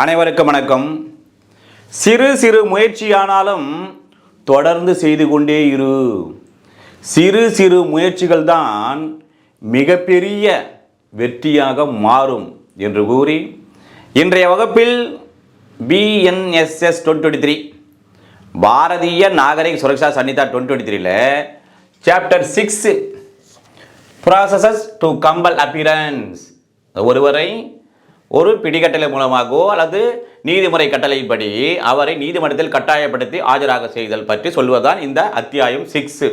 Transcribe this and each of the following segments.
அனைவருக்கும் வணக்கம். சிறு சிறு முயற்சியானாலும் தொடர்ந்து செய்து கொண்டே இரு. சிறு சிறு முயற்சிகள் தான் மிகப்பெரிய வெற்றியாக மாறும் என்று கூறி இன்றைய வகுப்பில் BNSS twenty three Bharatiya Nagarik Suraksha Sanhita twenty twenty த்ரீல chapter six processes to compel appearance ஒருவரை ஒரு பிடிக்கட்டளை மூலமாகவோ அல்லது நீதிமுறை கட்டளையின்படி அவரை நீதிமன்றத்தில் கட்டாயப்படுத்தி ஆஜராக செய்தல் பற்றி சொல்வதுதான் இந்த அத்தியாயம் சிக்ஸு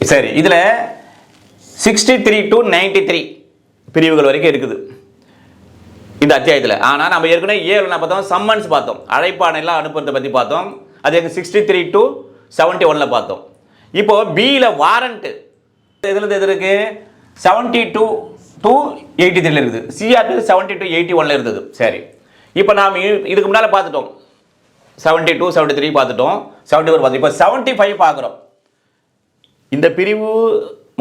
சரி இதில் sixty three to ninety three பிரிவுகள் வரைக்கும் இருக்குது. இந்த அத்தியாயத்தில். ஆனால் நம்ம ஏற்கனவே ஏழு நான் பார்த்தோம்? சம்மன்ஸ் பார்த்தோம். அழைப்பானெல்லாம் அனுப்புறதை பற்றி பார்த்தோம். அது எங்கள் சிக்ஸ்டி த்ரீ டு செவன்ட்டி ஒனில் பார்த்தோம் இப்போது பியில் வாரண்ட்டு இதில் எது இருக்குது செவன்ட்டி டூ டூ எயிட்டி த்ரீல இருக்குது. சிஆர்பி செவன்ட்டி டூ எயிட்டி ஒனில் இருந்தது. சரி. இப்போ நாம் இதுக்கு முன்னால் பார்த்துட்டோம். செவன்ட்டி டூ செவன்ட்டி த்ரீ பார்த்துட்டோம். செவன்ட்டி ஃபோர் பார்த்துட்டோம். இப்போ செவன்ட்டி ஃபைவ் பார்க்குறோம். இந்த பிரிவு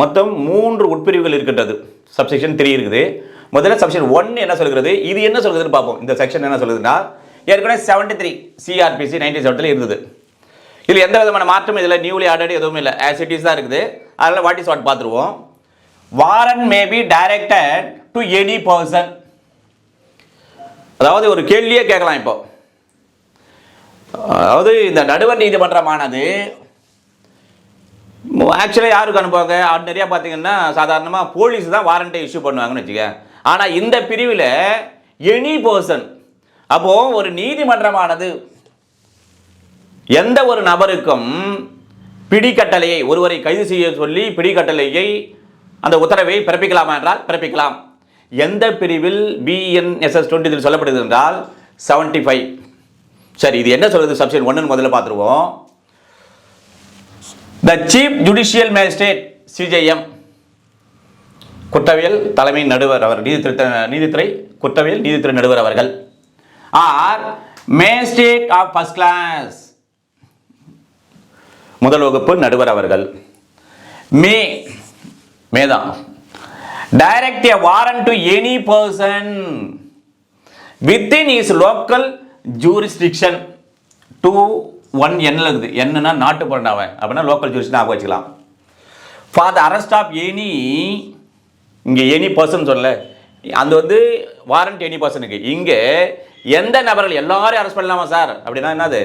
மொத்தம் மூன்று உட்பிரிவுகள் இருக்கின்றது. சப்செக்ஷன் த்ரீ இருக்குது. முதல்ல சப்செக்ஷன் ஒன் என்ன சொல்கிறது? இது என்ன சொல்கிறதுன்னு பார்ப்போம். இந்த செக்ஷன் என்ன சொல்லுதுன்னா ஏற்கனவே செவன்ட்டி த்ரீ சிஆர்பிசி நைன்டி செவன்ட்டில் இருந்தது. இதில் எந்த விதமான மாற்றம் இதில் நியூலி ஆர்டர் எதுவும் இல்லை. ஆஸ் இட் இஸ் தான் இருக்குது. அதனால் வாட் இஸ் வாட் பார்த்துருவோம். Warrant may be directed to any person அதாவது ஒரு கேள்வியே கேட்கலாம் இப்போ. அதாவது இந்த நடுவர் நீதிமன்றமானது ஆக்சுவலாக யாருக்கு அனுப்புவாங்க? ஆர்டினரியாக பார்த்தீங்கன்னா சாதாரணமாக போலீஸ் தான் வாரண்ட்டை இஷ்யூ பண்ணுவாங்கன்னு வச்சுக்க ஆனால் இந்த பிரிவில் எனி பர்சன் அப்போது ஒரு நீதிமன்றமானது எந்த ஒரு நபருக்கும் பிடிக்கட்டளையை ஒருவரை கைது செய்ய சொல்லி பிடிக்கட்டளையை அந்த உத்தரவை பிறப்பிக்கலாமா என்றால் பிறப்பிக்கலாம். எந்த பிரிவில் பிஎன்எஸ்எஸ் டுவெண்ட்டி சொல்லப்படுது என்றால் செவன்ட்டி ஃபைவ் சரி இது என்ன சொல்றது? சப்ஷன் ஒன்னு முதல்ல பார்த்துருவோம். The chief judicial magistrate CJM குற்றவியல் தலைமை நடுவர் அவர் நீதித்துறை நீதித்துறை குற்றவியல் நீதித்துறை நடுவர் அவர்கள். Or magistrate of first class முதல் வகுப்பு நடுவர் அவர்கள். May Medha. Direct a warrant to any person within is local jurisdiction two one எண்ணில் இருக்குது. என்னன்னா நாட்டு பண்ணவன் அப்படின்னா லோக்கல் ஜூரிஸ்டிக்ஷன் ஆக வச்சுக்கலாம். For the arrest of any இங்கே எனி பர்சன் சொல்லல. அந்த வந்து வாரண்ட் எனி பர்சனுக்கு இங்கே எந்த நபர்கள் எல்லாரையும் அரெஸ்ட் பண்ணலாமா சார் அப்படின்னா என்னது?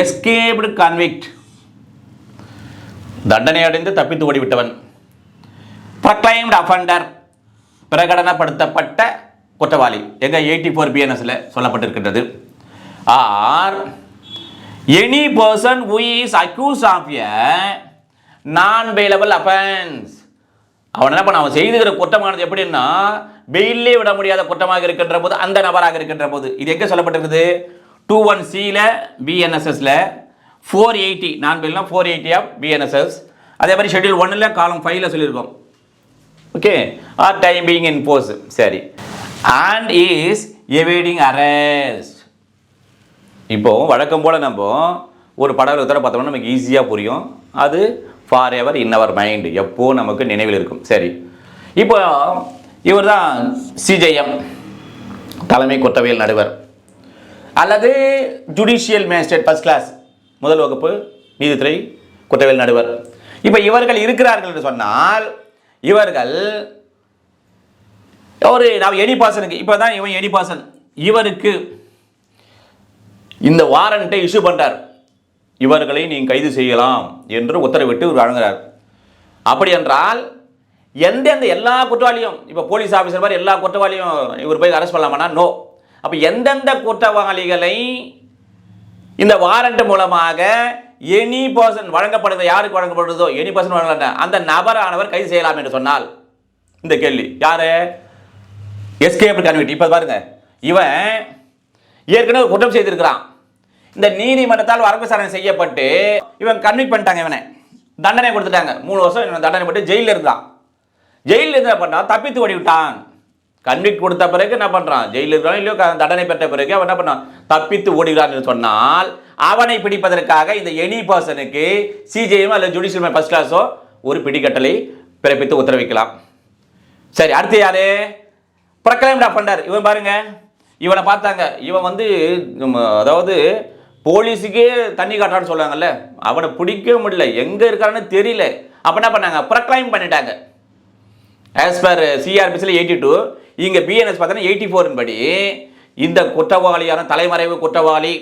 எஸ்கேப்டு கான்விக்ட் தண்டனை அடைந்து தப்பித்து ஓடிவிட்டவன். ப்ரக்ளைம்டு அஃபண்டர் பிரகடனப்படுத்தப்பட்ட குற்றவாளி. எங்க எயிட்டி ஃபோர் பிஎன்எஸ்ல சொல்லப்பட்டிருக்கின்றது. Or any person who is accuse of a non bailable offence அவன் என்ன பண்ண அவன் செய்துகிற குற்றமானது எப்படின்னா பெயிலே விட முடியாத குற்றமாக இருக்கின்ற போது அந்த நபராக இருக்கின்ற போது. இது எங்கே சொல்லப்பட்டிருக்குது? டூ ஒன் சியில் பிஎன்எஸ்எஸில் ஃபோர் எயிட்டி நான் பெயில்னா ஃபோர் எயிட்டி ஆஃப் பிஎன்எஸ்எஸ் அதே மாதிரி ஷெட்யூல் ஒன்னில் காலம் ஃபைவ்ல சொல்லியிருக்கோம். Okay or time being in force சரி அண்ட் இஸ் எவேடிங் அரெஸ்ட் இப்போ வழக்கம் போல் நம்ம ஒரு படம் உத்தர பார்த்தோம்னா நமக்கு ஈஸியாக புரியும். அது for ever in our mind எப்போது நமக்கு நினைவில் இருக்கும். சரி. இப்போ இவர் தான் சிஜேஎம் தலைமை குற்றவியல் நடுவர். அல்லது ஜுடிஷியல் மேஜிஸ்ட்ரேட் ஃபஸ்ட் கிளாஸ் முதல் வகுப்பு நீதித்துறை குற்றவியல் நடுவர். இப்போ இவர்கள் இருக்கிறார்கள் என்று சொன்னால் இவர்கள் ஒரு நான் எனிபாசனுக்கு இப்போ தான் இவன் எனிபாசன் இவருக்கு இந்த வாரண்ட்டை இஷ்யூ பண்ணுறார் இவர்களை நீங்கள் கைது செய்யலாம் என்று உத்தரவிட்டு இவர் வழங்குறார். அப்படி என்றால் எந்தெந்த எல்லா குற்றவாளியும் இப்போ போலீஸ் ஆஃபீஸர் மாதிரி எல்லா குற்றவாளியும் இவர் போய் அரெஸ்ட் பண்ணலாமானா நோ அப்போ எந்தெந்த குற்றவாளிகளை இந்த வாரண்ட் மூலமாக எனி பர்சன் வழங்கப்படுது யாருக்கு வழங்கப்படுதோ எனி பர்சன் வழங்கல அந்த நபரானவர் கைது செய்யலாம் என்று சொன்னால் இந்த கேள்வி. யாரு? எஸ்கேப் கன்விட் இப்போ பாருங்க. இவன் ஏற்கனவே குற்றம் செய்திருக்கிறான். இந்த நீதிமன்றத்தால் வரம்பு விசாரணை செய்யப்பட்டு இவன் கன்விக் பண்ணிட்டாங்க இவனை. தண்டனை கொடுத்துட்டாங்க. மூணு வருஷம் இவன் தண்டனை போட்டு ஜெயிலில் இருந்தான். ஜெயிலில் இருந்த பண்ணா? தப்பித்து ஓடி விட்டான் கன்விக்ட் கொடுத்த பிறகு என்ன பண்ணுறான் ஜெயிலில் இருக்கிறான் இல்லையோ தண்டனை பெற்ற பிறகு அவன் என்ன பண்ணான் தப்பித்து ஓடுகிறான் என்று சொன்னால் அவனை பிடிப்பதற்காக இந்த எனி பர்சனுக்கு சிஜேஎம் அல்லது ஜுடிஷியல் ஃபர்ஸ்ட் கிளாஸோ ஒரு பிடிக்கட்டளை பிறப்பித்து உத்தரவிக்கலாம். சரி அடுத்து யாரு? ப்ரக்ளைம்ட் பண்ணார் இவன் பாருங்க. இவனை பார்த்தாங்க. இவன் வந்து அதாவது போலீஸுக்கே தண்ணி காட்டுறான்னு சொல்லுவாங்கல்ல அவனை பிடிக்கவே முடியல. எங்கே இருக்கான்னு தெரியல. அப்போ என்ன பண்ணாங்க? ப்ரக்ளைம் பண்ணிட்டாங்க. ஆஸ் பர் சிஆர்பிசியில் எயிட்டி டூ இங்கே பிஎன்எஸ் பார்த்தீங்கன்னா எயிட்டி ஃபோரின் படி இந்த குற்றவாளியான தலைமறைவு குற்றவாளி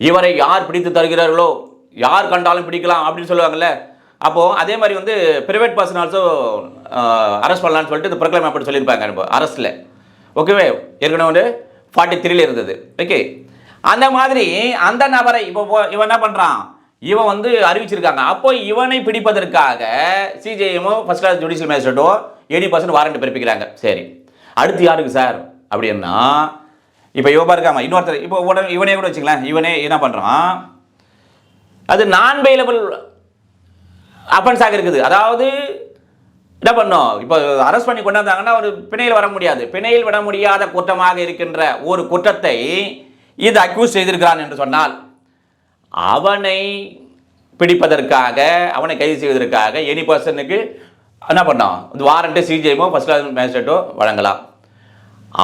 இவரை யார் பிடித்து தருகிறார்களோ யார் கண்டாலும் பிடிக்கலாம் அப்படின்னு சொல்லுவாங்கல்ல. அப்போது அதே மாதிரி வந்து ப்ரைவேட் பர்சன் ஆல்சோ அரெஸ்ட் பண்ணலான்னு சொல்லிட்டு இந்த ப்ரொக்ளைம் அப்படி சொல்லியிருப்பாங்க இப்போ அரஸ்ட்டில் ஓகேவே ஏற்கனவே வந்து ஃபார்ட்டி த்ரீல இருந்தது. ஓகே அந்த மாதிரி அந்த நபரை இப்போ இவன் என்ன பண்ணுறான் இவன் வந்து அறிவிச்சிருக்காங்க. அப்போ இவனை பிடிப்பதற்காக சிஜேஎமோ ஃபஸ்ட் கிளாஸ் ஜுடிஷியல் மேஜிஸ்ட்ரேட்டோ எயிட்டி பர்சன்ட் வாரண்ட் பிறப்பிக்கிறாங்க. சரி. அடுத்து யாருக்கு சார் அப்படின்னா இப்போ இவன் இருக்காம இன்னொருத்தர். இப்போ உடனே இவனே கூட வச்சுக்கலாம் இவனே என்ன பண்ணுறான் அது நான் பெயிலபிள் அஃபென்ஸாக இருக்குது. அதாவது என்ன பண்ணோம்? இப்போ அரெஸ்ட் பண்ணி கொண்டாந்தாங்கன்னா ஒரு பிணையில் வர முடியாது. பிணையில் விட முடியாத குற்றமாக இருக்கின்ற ஒரு குற்றத்தை இது அக்யூஸ் செய்திருக்கிறான் என்று சொன்னால் அவனை பிடிப்பதற்காக அவனை கைது செய்வதற்காக எனி பர்சனுக்கு என்ன பண்ணோம்? இந்த வாரண்ட்டு சிஜிஎமோ ஃபர்ஸ்ட் கிளாஸ் மேஜிஸ்ட்ரேட்டோ வழங்கலாம்.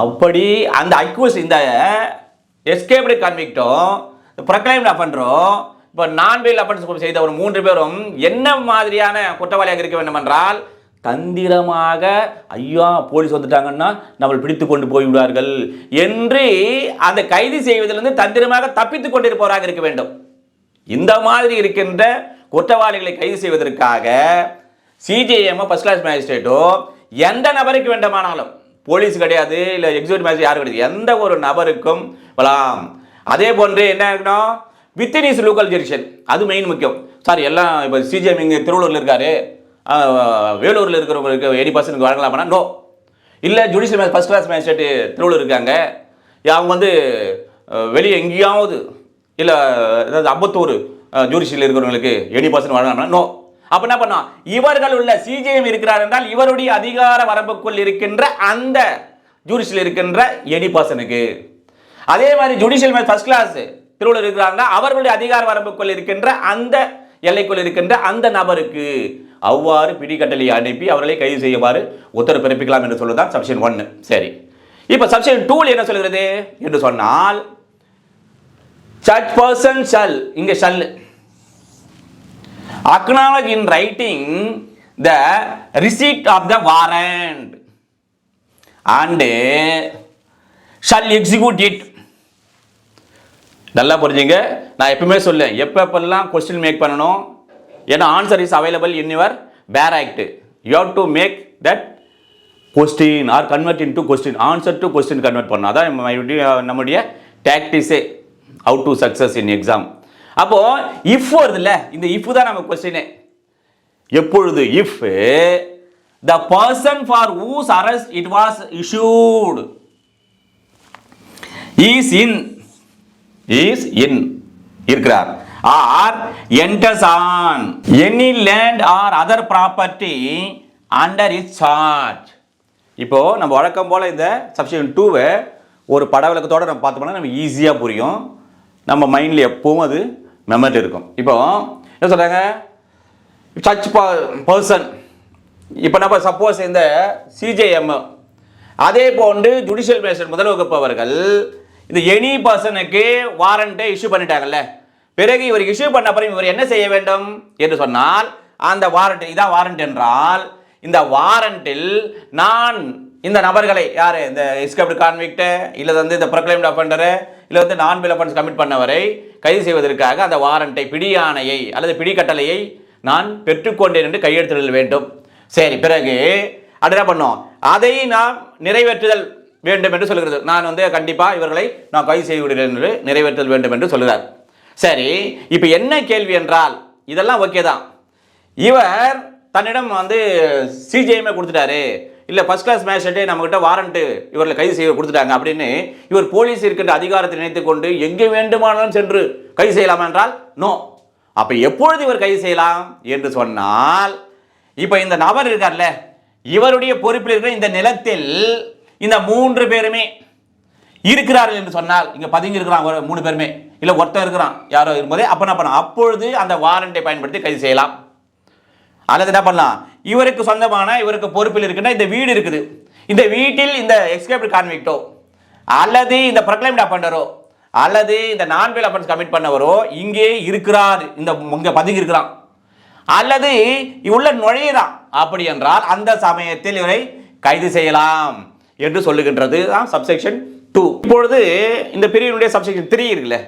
அப்படி அந்த அக்யூஸ் இந்த எஸ்கேப்டு கன்விக்டும் ப்ரக்ளைம் பண்ணுறோம் இப்போ நான் பெயில் அஃபென்ஸ் செய்த ஒரு மூன்று பேரும் என்ன மாதிரியான குற்றவாளியாக இருக்க வேண்டும் என்றால் தந்திரமாக ஐயா போலீஸ் வந்துட்டாங்கன்னா நம்மளை பிடித்து கொண்டு போய் விடுவார்கள் என்று அந்த கைது செய்வதிலிருந்து தந்திரமாக தப்பித்துக் கொண்டிருப்பவராக இருக்க வேண்டும். இந்த மாதிரி இருக்கின்ற குற்றவாளிகளை கைது செய்வதற்காக சிஜிஎம்மோ ஃபர்ஸ்ட் கிளாஸ் மேஜிஸ்ட்ரேட்டோ எந்த நபருக்கு வேண்டுமானாலும் போலீஸ் கிடையாது இல்லை எக்ஸிக்யூட்டிவ் மேஜிஸ்ட்ரேட் யாரும் கிடையாது எந்த ஒரு நபருக்கும் வரலாம். அதே போன்று என்ன இருக்கணும் வித்தின் இஸ் லோக்கல் ஜெரிஷன் அது மெயின் முக்கியம். சார் எல்லாம் இப்போ சிஜிஎம் இங்கே திருவள்ளூரில் இருக்காரு. வேலூரில் இருக்கிறவங்களுக்கு எயிட்டி பர்சன்ட் வழங்கலாமா நோ இல்லை judicial first class magistrate Tiruvallur இருக்காங்க. அவங்க வந்து வெளியே எங்கேயாவது இல்லை ஏதாவது அம்பத்தூர் ஜூடிஷியல் இருக்கிறவங்களுக்கு எயிட்டி பர்சன்ட் வழங்கலாம்னா நோ அப்போ என்ன பண்ணும்? இவர்கள் உள்ள சிஜிஎம் இருக்கிறார் என்றால் இவருடைய அதிகார வரம்புக்குள் இருக்கின்ற அந்த ஜூடிஷியல் இருக்கின்ற எனி பர்சனுக்கு அதே மாதிரி ஜுடிஷியல் ஃபர்ஸ்ட் கிளாஸ் திருவள்ளூர் இருக்கிறாங்க அவர்களுடைய அதிகார வரம்புக்குள் இருக்கின்ற அந்த எல்லைக்குள் இருக்கின்ற அந்த நபருக்கு அவ்வாறு பிடிக்கட்டளை அனுப்பி அவர்களை கைது செய்யுமாறு உத்தரவு பிறப்பிக்கலாம் என்று சொல்லுதான் சப்ஷன் ஒன்று சரி. இப்போ சப்ஷன் டூல் என்ன சொல்கிறது? என்று சொன்னால் சட் பர்சன் ஷல் இங்க shall acknowledge in writing the receipt of the warrant and shall execute it நல்லா புரிஞ்சுங்க. நான் எப்பவுமே சொல்லேன் எப்பப்பெல்லாம் கொஸ்டின் மேக் பண்ணணும்? ஏன்னா answer is available in your bare act you have to make that question or convert into question answer to question convert பண்ணணும். அதான் நம்முடைய நம்முடைய out to success in exam அப்போ இஃப் வருதுல்ல? இந்த இஃப் தான் நம்ம கொஸ்டினு எப்பொழுது if the person for whose arrest it was issued is in is in இருக்கிறார். Or enters on any land or other property under is charge இப்போ நம்ம வழக்கம் போல இந்த சப்ஷன் டூவை ஒரு படவிளக்கத்தோடு நம்ம பார்த்தோம்னா நம்ம ஈஸியாக புரியும். நம்ம மைண்டில் எப்பவும் அது மெமரி இருக்கும். இப்போ என்ன சொல்கிறாங்க சச் பர்சன் இப்போ நம்ம சப்போஸ் இந்த சிஜேஎம் அதே போன்று ஜுடிஷியல் மேஜிஸ்ட்ரேட் முதல் வகுப்பவர்கள் இந்த எனி பர்சனுக்கு வாரண்ட்டை இஷ்யூ பண்ணிட்டாங்கல்ல. பிறகு இவர் இஷ்யூ பண்ண அப்புறம் இவர் என்ன செய்ய வேண்டும் என்று சொன்னால் அந்த வாரண்ட் இதான் வாரண்ட் என்றால் இந்த வாரண்டில் நான் இந்த நபர்களை யார்? இந்த எஸ்கப்டு கான்விக்ட்டு இல்லை வந்து இந்த ப்ரொக்ளைம்டு அஃபண்டரு இல்லை வந்து நான் பில் அஃபன்ஸ் கமிட் பண்ணவரை கைது செய்வதற்காக அந்த வாரண்ட்டை பிடியாணையை அல்லது பிடிக்கட்டளையை நான் பெற்றுக்கொண்டேன் என்று கையெழுத்திடல் வேண்டும். சரி பிறகு அது என்ன பண்ணோம்? அதை நாம் நிறைவேற்றுதல் வேண்டும் என்று சொல்கிறது. நான் வந்து கண்டிப்பாக இவர்களை நான் கைது செய்து விடுகிறேன் என்று நிறைவேற்றுதல் வேண்டும் என்று சொல்கிறார். சரி இப்போ என்ன கேள்வி என்றால் இதெல்லாம் ஓகே தான். இவர் தன்னிடம் வந்து சிஜிஎம்ஏ கொடுத்துட்டாரு. இல்லை ஃபர்ஸ்ட் கிளாஸ் மேஜிஸ்ட்ரேட்டே நம்மகிட்ட வாரண்ட்டு இவர்களை கைது செய்ய கொடுத்துட்டாங்க அப்படின்னு இவர் போலீஸ் இருக்கின்ற அதிகாரத்தை நினைத்து கொண்டு எங்கே வேண்டுமானாலும் சென்று கைது செய்யலாமா என்றால் நோ அப்போ எப்பொழுது இவர் கைது செய்யலாம் என்று சொன்னால் இப்போ இந்த நபர் இருக்கார்ல இவருடைய பொறுப்பில் இருக்கிற இந்த நிலத்தில் இந்த மூன்று பேருமே இருக்கிறார்கள் என்று சொன்னால் இங்கே பதுங்கி இருக்கிறான் ஒரு மூணு பேருமே. இல்லை ஒருத்தர் இருக்கிறான் யாரோ இருக்கும்போதே அப்போ என்ன பண்ணலாம்? அப்பொழுது அந்த வாரண்டை பயன்படுத்தி கைது செய்யலாம். அல்லது என்ன பண்ணலாம்? இவருக்கு சொந்தமான இவருக்கு பொறுப்பில் இருக்கின்ற இந்த வீடு இருக்குது. இந்த வீட்டில் இந்த எக்ஸ்கேப்ட் கான்விக்டோ அல்லது இந்த ப்ரக்ளைம்ட் அப்பண்டரோ அல்லது இந்த நான் பேல் அஃபென்ஸ் கமிட் பண்ணவரோ இங்கே இருக்கிறார். இந்த இங்கே பதுங்கி இருக்கிறான் அல்லது உள்ள நுழையிறான் அப்படி என்றால் அந்த சமயத்தில் இவரை கைது செய்யலாம் என்று சொல்லுகின்றது. தான் சப்செக்ஷன் டூ இப்பொழுது இந்த பிரிவினுடைய சப்செக்ஷன் த்ரீ இருக்குல்ல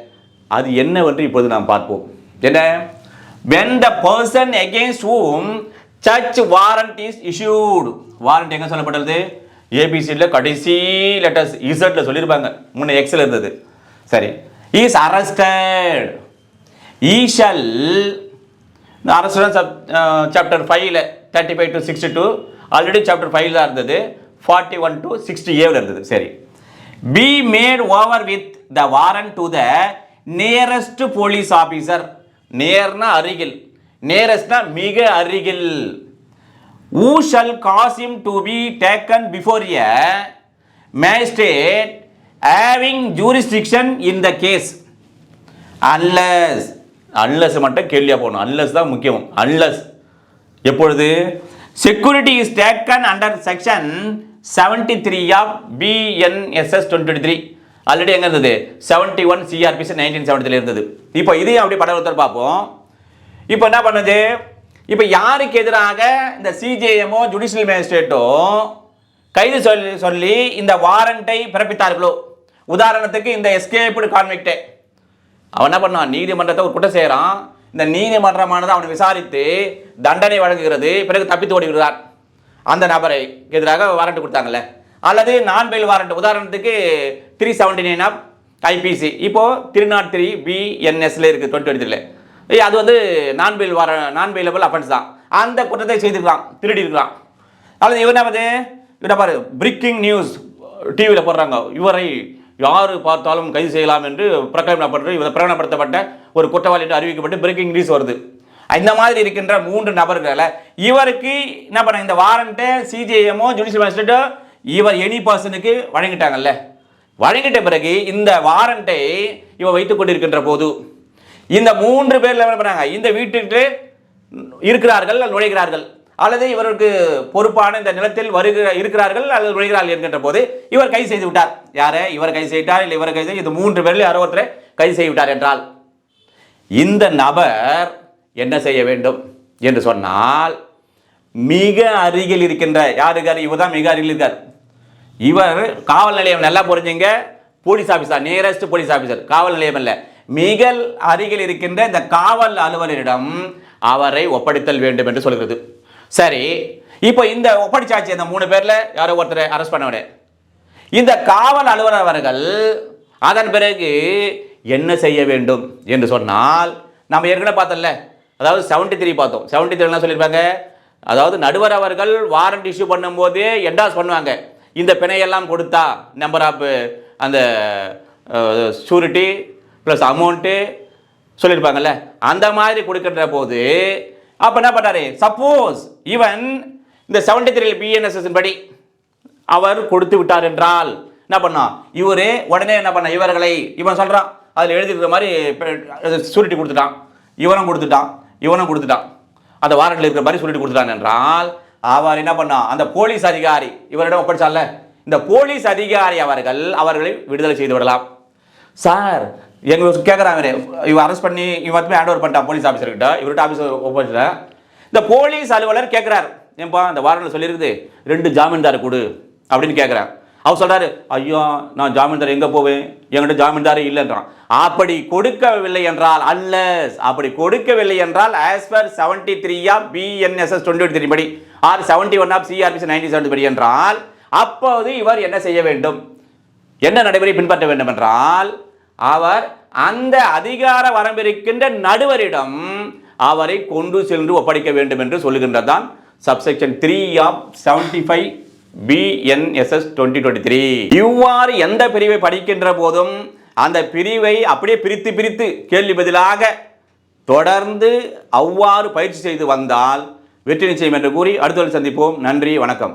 அது என்னவென்று இப்பொழுது நாம் பார்ப்போம். என்ன? When the person against whom search warrant is issued warrant எங்கே சொல்லப்பட்டது? ஏபிசியில் கடைசி லெட்டர்ஸ் இசட்டில் சொல்லியிருப்பாங்க. முன்ன எக்ஸில் இருந்தது. சரி. Is arrested he shall அரஸ்டன் sub chapter ஃபைவ்ல thirty five to sixty two already chapter five தான் இருந்தது. ஃபார்ட்டி ஒன் டு சிக்ஸ்டி ஏவில் இருந்தது. சரி. Be made over with the warrant to the nearest police officer நேர்னா அருகில். நேரஸ்ட்னா மிக அருகில். Who shall cause him to be be taken before a magistrate having jurisdiction in the case unless. Unless மட்டும் கேள்வியாக போகணும். Unless தான் முக்கியம். Unless. எப்பொழுது? Security is taken under section seventy three of B N S S twenty three already எங்கே இருந்தது? Seventy one C R P C nineteen செவன்ட்டியில் இருந்தது. இப்போ இதையும் அப்படியே படம் ஒருத்தர் பார்ப்போம். இப்போ என்ன பண்ணுது? இப்போ யாருக்கு எதிராக இந்த சிஜேஎமோ ஜுடிஷியல் மேஜிஸ்ட்ரேட்டோ கைது சொல்லி சொல்லி இந்த வாரண்ட்டை பிறப்பித்தார்களோ? உதாரணத்துக்கு இந்த எஸ்கேப்டு கான்விக்டே அவன் என்ன பண்ணான் நீதிமன்றத்தை ஒரு குற்றம் செய்கிறான் இந்த நீதிமன்றமானது அவனை விசாரித்து தண்டனை வழங்குகிறது. பிறகு தப்பித்து ஓடி அந்த நபரை எதிராக வாரண்ட் கொடுத்தாங்கல்ல. அல்லது நான் பெயில் வாரண்ட் உதாரணத்துக்கு three seventy nine of IPC இப்போது த்ரீ நாட் த்ரீ பிஎன்எஸ்ல இருக்குது டுவெண்ட்டி டுவெண்ட்டியில் அது வந்து நான் பெயில் வார நான் பெயிலபிள் அஃபென்ஸ் தான். அந்த குற்றத்தை செய்திருக்கலாம் திருடி இருக்கலாம் அதாவது இவர் என்ன பார்த்து இவரை பாரு பிரேக்கிங் நியூஸ் டிவியில் போடுறாங்க. இவரை யார் பார்த்தாலும் கைது செய்யலாம் என்று பிரகடனப்பட்டு இவர் பிரகடனப்படுத்தப்பட்ட ஒரு குற்றவாளி என்று அறிவிக்கப்பட்டு பிரேக்கிங் நியூஸ் வருது. இந்த மாதிரி இருக்கின்ற மூன்று நபர்களை இவருக்கு என்ன பண்ண இந்த வாரண்ட்டை சிஜிஎம்மோ ஜுடிஷியல் மேஜிஸ்ட்ரேட்டோ இவர் எனி பர்சனுக்கு வழங்கிட்டாங்கல்ல. வழங்கிட்ட பிறகு இந்த வாரண்ட்டை இவர் வைத்துக் கொண்டிருக்கின்ற போது இந்த மூன்று பேர்ல என்ன பண்ணுறாங்க இந்த வீட்டுக்கு இருக்கிறார்கள் நுழைகிறார்கள். அல்லது இவருக்கு பொறுப்பான இந்த நிலத்தில் வருகிற இருக்கிறார்கள் அல்லது நுழைகிறார்கள் என்கின்ற போது இவர் கை செய்து விட்டார். யாரை? இவர் கை செய்தார் இல்லை இவர் கை செய்து இந்த மூன்று பேரில் யாரோ ஒருத்தரை கை செய்து விட்டார் என்றால் இந்த நபர் என்ன செய்ய வேண்டும் என்று சொன்னால் மிக அருகில் இருக்கின்ற யாருக்கு இவர் தான் மிக அருகில் இருக்கார். இவர் காவல் நிலையம் நல்லா புரிஞ்சுங்க. Police officer nearest police officer காவல் நிலையம் இல்லை மிக அருகில் இருக்கின்ற இந்த காவல் அலுவலரிடம் அவரை ஒப்படைத்தல் வேண்டும் என்று சொல்கிறது. சரி இப்போ இந்த ஒப்படைச்சாச்சு இந்த மூணு பேரில் யாரோ ஒருத்தரை அரெஸ்ட் பண்ண இந்த காவல் அலுவலர் அவர்கள் அதன் பிறகு என்ன செய்ய வேண்டும் என்று சொன்னால் நம்ம ஏற்கனவே பார்த்தோம்ல அதாவது செவன்டி த்ரீ பார்த்தோம். செவன்டி த்ரீ சொல்லியிருப்பாங்க. அதாவது நடுவர் அவர்கள் வாரண்ட் இஷ்யூ பண்ணும்போது என்டாஸ் பண்ணுவாங்க. இந்த பிணையெல்லாம் கொடுத்தா நம்பர் ஆஃப் அந்த ஷூரிட்டி ப்ளஸ் அமௌண்ட்டு சொல்லியிருப்பாங்கல்ல அந்த மாதிரி கொடுக்கின்ற போது அப்போ என்ன பண்ணாரு சப்போஸ் இவன் இந்த செவன்டி த்ரீ பிஎன்எஸ்எஸ் படி அவர் கொடுத்து விட்டார் என்றால் என்ன பண்ணான் இவரே உடனே என்ன பண்ண? இவர்களை இவன் சொல்கிறான் அதில் எழுதிருக்கிற மாதிரி சூரிட்டி கொடுத்துட்டான். இவனும் கொடுத்துட்டான் இவனும் கொடுத்துட்டான். அந்த வாரண்டில் இருக்கிற மாதிரி சொல்லிட்டு கொடுத்துட்டான் என்றால் அவர் என்ன பண்ணான் அந்த போலீஸ் அதிகாரி இவரிடம் ஒப்படைச்சால இந்த போலீஸ் அதிகாரி அவர்கள் அவர்களை விடுதலை செய்து விடலாம். சார் எங்களுக்கு கேட்குறாங்க இவன் அரெஸ்ட் பண்ணி இவன் ஹேண்ட் ஓவர் பண்ணிட்டான் போலீஸ் ஆஃபீஸர்கிட்ட இவர்கிட்ட ஆஃபீஸர் ஒப்படைச்சிட்ட இந்த போலீஸ் அலுவலர் கேட்குறாரு ஏன்பா இந்த வாரண்டில் சொல்லியிருக்குது ரெண்டு ஜாமீன்தார் கொடு அப்படின்னு கேட்குறேன் அவர் சொல்கிறாரு ஐயோ நான் ஜாமீன்தார் எங்கே போவேன்? என்கிட்ட ஜாமீன்தாரே இல்லைன்றான். அப்படி கொடுக்கவில்லை என்றால் அல்ல. அப்படி கொடுக்கவில்லை என்றால் as per seventy three of BNSS twenty three படி or seventy one of CrPC ninety seventy படி என்றால் அப்போது இவர் என்ன செய்ய வேண்டும்? என்ன நடைமுறை பின்பற்ற வேண்டும் என்றால் அவர் அந்த அதிகார வரம்பிருக்கின்ற நடுவரிடம் அவரை கொண்டு சென்று ஒப்படைக்க வேண்டும் என்று சொல்லுகின்றதான் subsection three of seventy five BNSS twenty twenty three இவ்வாறு எந்த பிரிவை படிக்கின்ற போதும் அந்த பிரிவை அப்படியே பிரித்து பிரித்து கேள்வி பதிலாக தொடர்ந்து அவ்வாறு பயிற்சி செய்து வந்தால் வெற்றி நிச்சயம் என்று கூறி அடுத்த சந்திப்போம். நன்றி வணக்கம்.